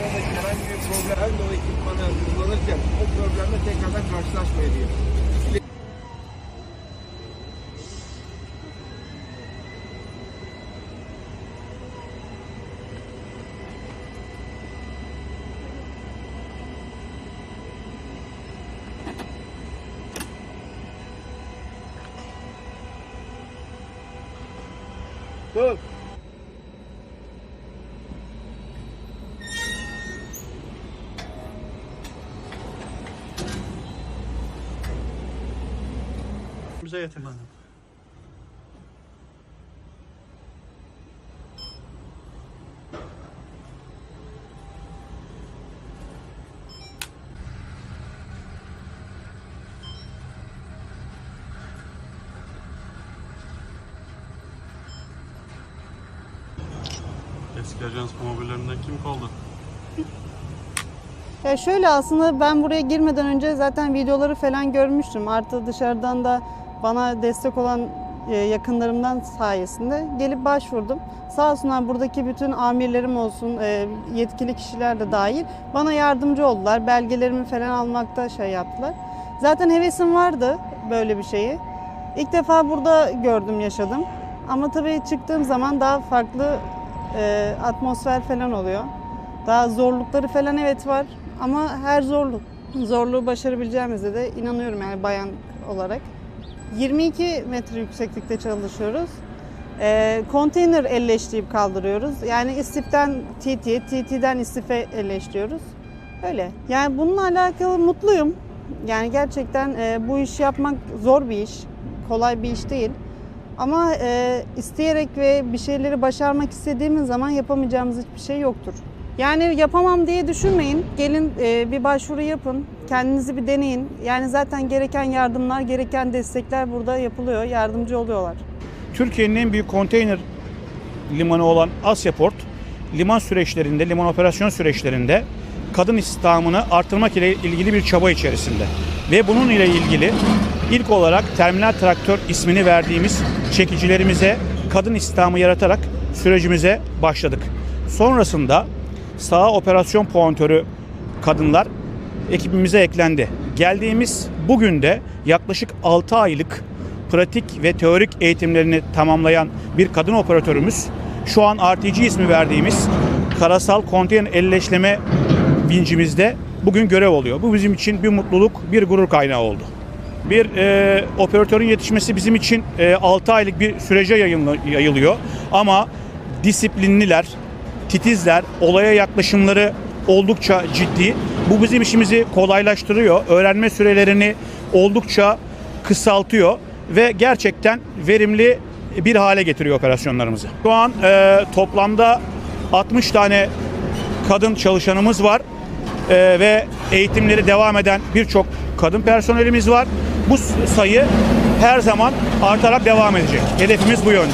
ya herhangi bir problem o ekipmanı kullanırken o problemle tekrardan karşılaşmaya diye. Dur. Bize yetinmedi. Eski ajans mobillerinden kim kaldı? Ya şöyle aslında ben buraya girmeden önce zaten videoları falan görmüştüm. Artı dışarıdan da bana destek olan e, yakınlarımdan sayesinde gelip başvurdum. Sağ olsunlar buradaki bütün amirlerim olsun, e, yetkili kişiler de dahil bana yardımcı oldular. Belgelerimi falan almakta şey yaptılar. Zaten hevesim vardı böyle bir şeyi. İlk defa burada gördüm, yaşadım. Ama tabii çıktığım zaman daha farklı e, atmosfer falan oluyor. Daha zorlukları falan evet var ama her zorluk zorluğu başarabileceğimize de inanıyorum yani bayan olarak. 22 metre yükseklikte çalışıyoruz. Ee, konteyner elleştirip kaldırıyoruz. Yani istiften TT'ye, TT'den istife elleştiriyoruz. Öyle. Yani bununla alakalı mutluyum. Yani gerçekten e, bu işi yapmak zor bir iş. Kolay bir iş değil. Ama e, isteyerek ve bir şeyleri başarmak istediğimiz zaman yapamayacağımız hiçbir şey yoktur. Yani yapamam diye düşünmeyin. Gelin e, bir başvuru yapın. Kendinizi bir deneyin. Yani zaten gereken yardımlar, gereken destekler burada yapılıyor. Yardımcı oluyorlar. Türkiye'nin en büyük konteyner limanı olan Asyaport, liman süreçlerinde, liman operasyon süreçlerinde kadın istihdamını artırmak ile ilgili bir çaba içerisinde. Ve bunun ile ilgili ilk olarak terminal traktör ismini verdiğimiz çekicilerimize kadın istihdamı yaratarak sürecimize başladık. Sonrasında saha operasyon puantörü kadınlar ekibimize eklendi. Geldiğimiz bugün de yaklaşık 6 aylık pratik ve teorik eğitimlerini tamamlayan bir kadın operatörümüz şu an RTG ismi verdiğimiz karasal konteyner elleşleme vincimizde bugün görev oluyor. Bu bizim için bir mutluluk, bir gurur kaynağı oldu. Bir e, operatörün yetişmesi bizim için e, 6 aylık bir sürece yayınla- yayılıyor. Ama disiplinliler, titizler, olaya yaklaşımları oldukça ciddi. Bu bizim işimizi kolaylaştırıyor. Öğrenme sürelerini oldukça kısaltıyor ve gerçekten verimli bir hale getiriyor operasyonlarımızı. Şu an e, toplamda 60 tane kadın çalışanımız var E, ve eğitimleri devam eden birçok kadın personelimiz var. Bu sayı her zaman artarak devam edecek. Hedefimiz bu yönde.